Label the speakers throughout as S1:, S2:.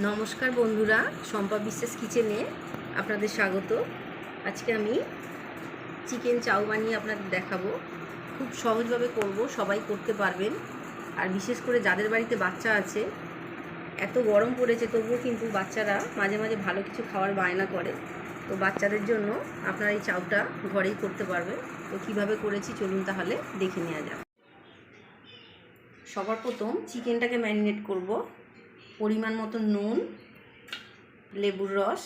S1: নমস্কার বন্ধুরা, শম্পা বিশ্বাস কিচেনে আপনাদের স্বাগত। আজকে আমি চিকেন চাউ বানিয়ে আপনাদের দেখাবো। খুব সহজভাবে করব, সবাই করতে পারবেন। আর বিশেষ করে যাদের বাড়িতে বাচ্চা আছে, এত গরম পড়েছে, তবুও কিন্তু বাচ্চারা মাঝে মাঝে ভালো কিছু খাওয়ার বায়না করে। তো বাচ্চাদের জন্য আপনারা এই চাউটা ঘরেই করতে পারবেন। তো কীভাবে করেছি চলুন তাহলে দেখে নেওয়া যাক। সবার প্রথম চিকেনটাকে ম্যারিনেট করব। পরিমাণ মতো নুন, লেবুর রস,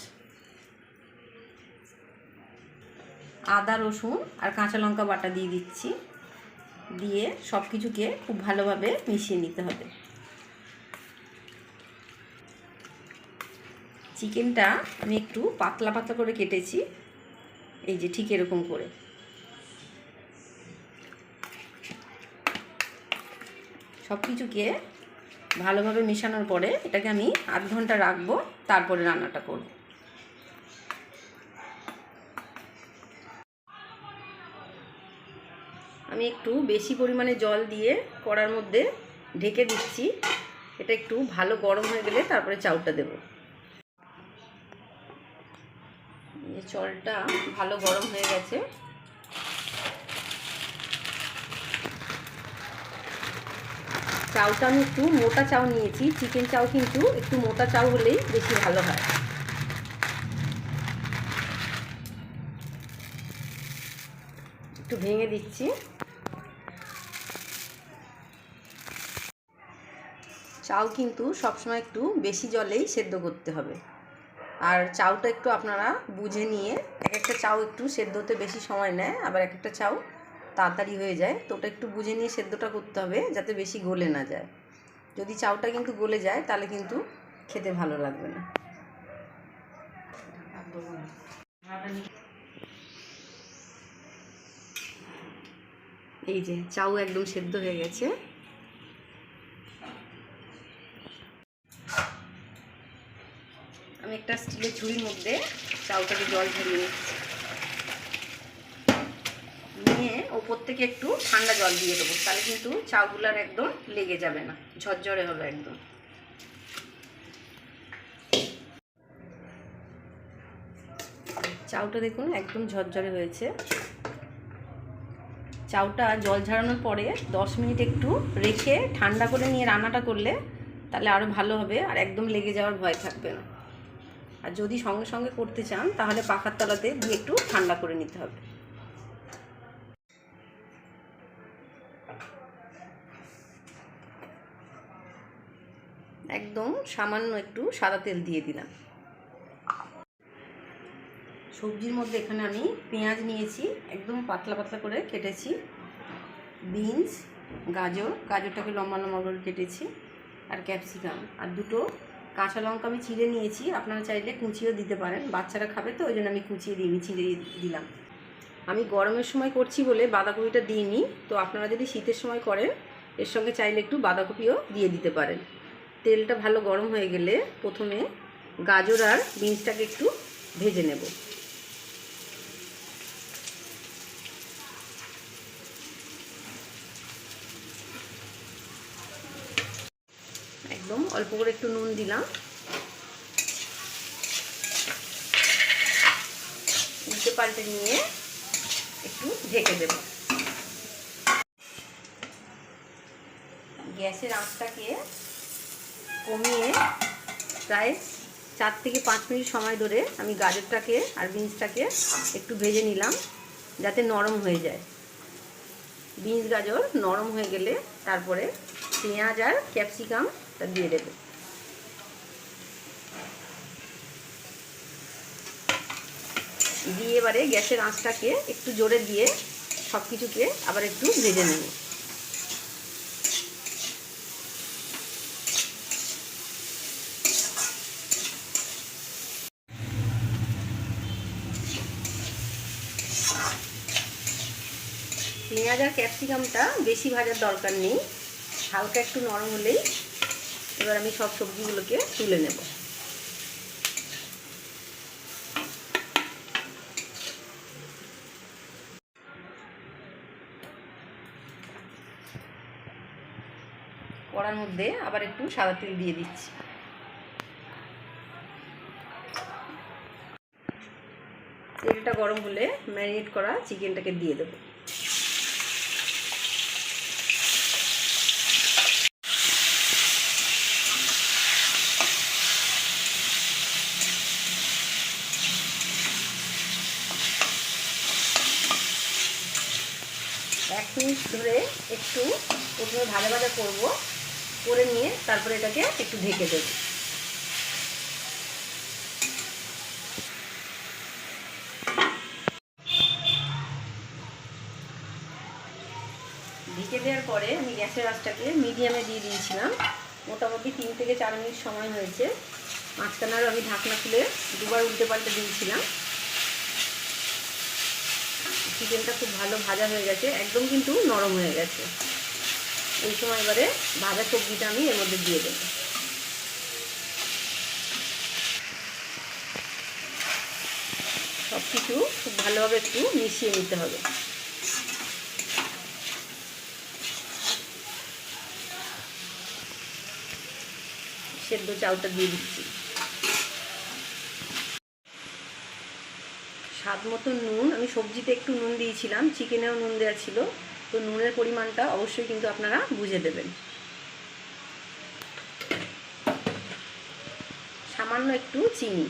S1: আদা, রসুন আর কাঁচা লঙ্কা বাটা দিয়ে দিচ্ছি। দিয়ে সব কিছুকে খুব ভালোভাবে মিশিয়ে নিতে হবে। চিকেনটা আমি একটু পাতলা পাতলা করে কেটেছি। এই যে ঠিক এরকম করে। সব কিছুকে ভালোভাবে মেশানোর পরে এটাকে আমি আধ ঘণ্টা রাখব, তারপরে রান্নাটা করব। আমি একটু বেশি পরিমাণে জল দিয়ে কড়ার মধ্যে ঢেকে দিচ্ছি। এটা একটু ভালো গরম হয়ে গেলে তারপরে চাউটা দেব। চলটা ভালো গরম হয়ে গেছে। চাউটা আমি একটু মোটা চাউ নিয়েছি। চিকেন চাউ কিন্তু একটু মোটা চাউ হলেই বেশি ভালো হয়। একটু ভেঙে দিচ্ছি। চাউ কিন্তু সবসময় একটু বেশি জলেই সেদ্ধ করতে হবে। আর চাউটা একটু আপনারা বুঝে নিয়ে, এক একটা চাউ একটু সেদ্ধ হতে বেশি সময় নেয়, আবার এক একটা চাউ তাড়াতাড়ি হয়ে যায়, তো ওটা একটু বুঝে নিয়ে সেদ্ধটা করতে হবে যাতে বেশি গলে না যায়। যদি চাউটা কিন্তু গলে যায়, তাহলে কিন্তু খেতে ভালো লাগবে না। এই যে চাউ একদম সেদ্ধ হয়ে গেছে। আমি একটা স্টিলের ঝুড়ির মধ্যে চাউটাকে জল ঝরিয়ে নিচ্ছি। নিয়ে ওপর থেকে একটু ঠান্ডা জল দিয়ে দেবো। তাহলে কিন্তু চাউগুলার একদম লেগে যাবে না, ঝরঝরে হবে একদম। চাউটা দেখুন একদম ঝরঝরে হয়েছে। চাউটা জল ঝরানোর পরে দশ মিনিট একটু রেখে ঠান্ডা করে নিয়ে রান্নাটা করলে তাহলে আরও ভালো হবে আর একদম লেগে যাওয়ার ভয় থাকবে না। আর যদি সঙ্গে সঙ্গে করতে চান তাহলে পাখার তলাতে দিয়ে একটু ঠান্ডা করে নিতে হবে। একদম সামান্য একটু সাদা তেল দিয়ে দিলাম। সবজির মধ্যে এখানে আমি পেঁয়াজ নিয়েছি, একদম পাতলা পাতলা করে কেটেছি। বিনস, গাজর, গাজরটাকে লম্বা লম্বা করে কেটেছি, আর ক্যাপসিকাম। আর দুটো কাঁচা লঙ্কা আমি চিড়ে নিয়েছি, আপনারা চাইলে কুচিও দিতে পারেন, বাচ্চারা খাবে তো, ওই জন্য আমি কুচিয়ে দিইনি চিড়ে দিলাম। আমি গরমের সময় করছি বলে বাঁধাকপিটা দিইনি, তো আপনারা যদি শীতের সময় করেন, এর সঙ্গে চাইলে একটু বাঁধাকপিও দিয়ে দিতে পারেন। তেলটা ভালো গরম হয়ে গেলে প্রথমে গাজর আর বিনসটাকে একটু ভেজে নেব। একদম অল্প করে একটু নুন দিলাম। পাল্টে নিয়ে ঢেকে দেব। গ্যাসের আঁচটাকে কমিয়ে প্রায় চার থেকে পাঁচ মিনিট সময় ধরে আমি গাজরটাকে আর বিনসটাকে একটু ভেজে নিলাম, যাতে নরম হয়ে যায়। বিনস গাজর নরম হয়ে গেলে তারপরে পেঁয়াজ আর ক্যাপসিকামটা দিয়ে দেবে। দিয়ে এবারে গ্যাসের আঁচটাকে একটু জোরে দিয়ে সব কিছুকে আবার একটু ভেজে নেব। পেঁয়াজ আর ক্যাপসিকামটা বেশি ভাজার দরকার নেই, হালকা একটু নরম হলেই এবার আমি সব সবজিগুলোকে তুলে নেব। কড়ার মধ্যে আবার একটু সাদা তেল দিয়ে দিচ্ছি। তেলটা গরম হলে ম্যারিনেট করা চিকেনটাকে দিয়ে দেবো। এক মিনিট ধরে একটু প্রথমে ভাজা ভাজা করব। করে নিয়ে তারপরে এটাকে একটু ঢেকে দেবো। ঢেকে দেওয়ার পরে আমি গ্যাসের আঁচটাকে মিডিয়ামে দিয়ে দিয়েছিলাম। মোটামুটি তিন থেকে চার মিনিট সময় হয়েছে। মাঝখানে আরও আমি ঢাকনা খুলে দুবার উল্টে পাল্টে দিয়েছিলাম। চিকেনটা খুব ভালো ভাজা হয়ে গেছে, একদম কিন্তু নরম হয়ে গেছে। এই সময় এবারে ভাজা সবজিটা আমি এর মধ্যে দিয়ে দেবো। সব কিছু খুব ভালোভাবে একটু মিশিয়ে নিতে হবে। সেদ্ধ চালটা দিয়ে দিচ্ছি। স্বাদ মতো নুন, আমি সবজিতে একটু নুন দিয়েছিলাম, চিকেনেও নুন দেওয়া ছিল। তো নুনের পরিমাণটা অবশ্যই কিন্তু আপনারা বুঝে দেবেন। সামান্য একটু চিনি।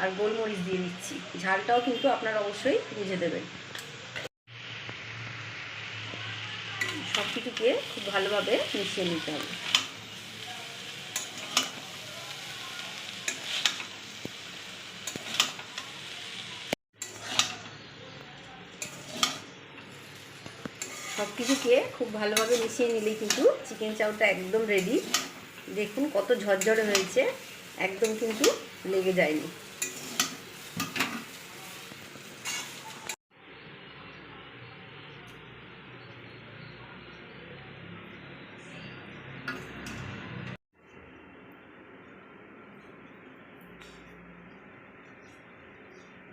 S1: আর গোলমরিচ দিয়ে দিচ্ছি। ঝালটাও কিন্তু আপনারা অবশ্যই বুঝে দেবেন। সব কিছুকে খুব ভালোভাবে মিশিয়ে নিতে হবে। সব কিছুকে খুব ভালোভাবে মিশিয়ে নিলেই কিন্তু চিকেন চাউটা একদম রেডি দেখুন কত ঝরঝরে হয়েছে, একদম কিন্তু লেগে যায়নি।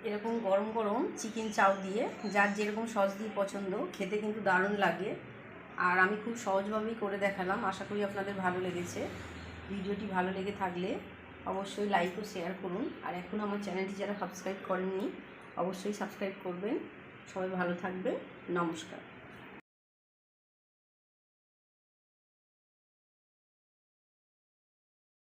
S1: এরকম গরম গরম চিকেন চাউ দিয়ে, যার যেরকম সস দিয়ে পছন্দ, খেতে কিন্তু দারুণ লাগে। আর আমি খুব সহজভাবেই করে দেখালাম, আশা করি আপনাদের ভালো লেগেছে। ভিডিওটি ভালো লেগে থাকলে অবশ্যই লাইক ও শেয়ার করুন। আর এখন আমার চ্যানেলটি যারা সাবস্ক্রাইব করেননি, অবশ্যই সাবস্ক্রাইব করবেন। সবাই ভালো থাকবে নমস্কার।